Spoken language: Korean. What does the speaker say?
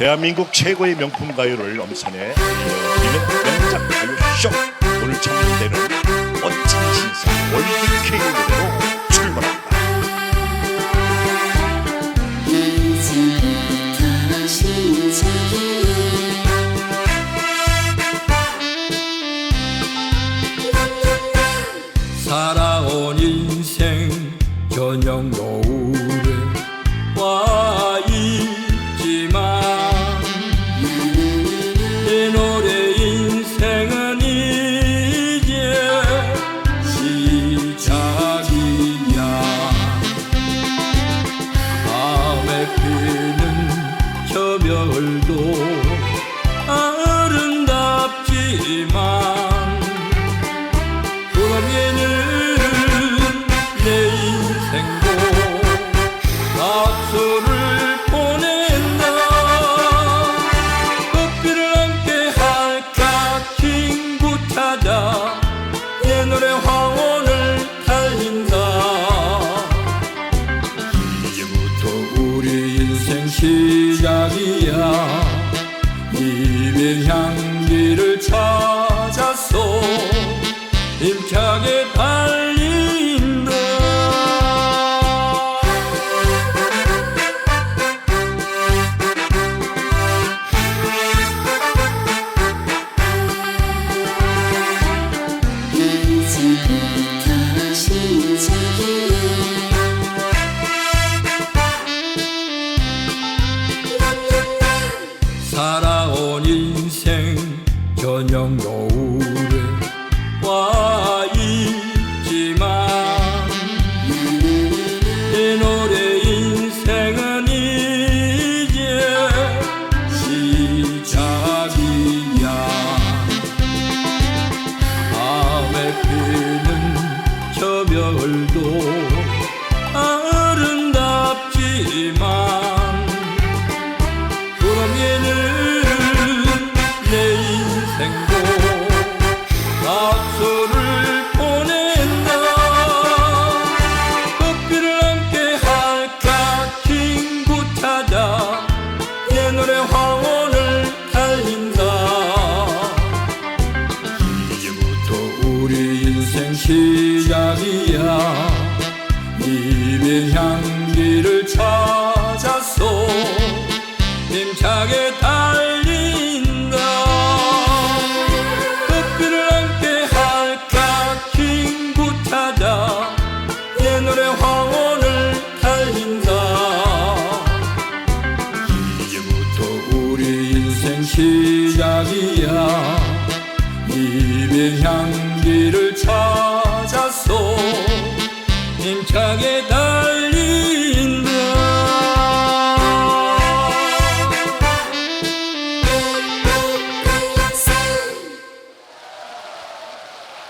대한민국 최고의 명품 가요를 엄선해 이어드리는 명작 가요쇼. 오늘 청문되는 멋진 신사 월드 K 노래로 출발합니다. 살아온 인생 저녁 노 낙서를 보낸다 커피를 함께 할까 친구 찾아 내 노래 황혼을 달린다 이제부터 우리 인생 시작이야. 입의 향기를 찾았어 힘차게 살아온 인생 저녁 노을에 와 있지만 내 노래 인생은 이제 시작이야. 밤에 생도 낙서를 보낸다. 커피를 함께 할까 친구 찾아. 내 노래 황혼을 달린다. 이제부터 우리 인생 시작이야. 입의 향기를 찾았어. 힘차게 시작이야. 입의 향기를 찾았어 힘차게 달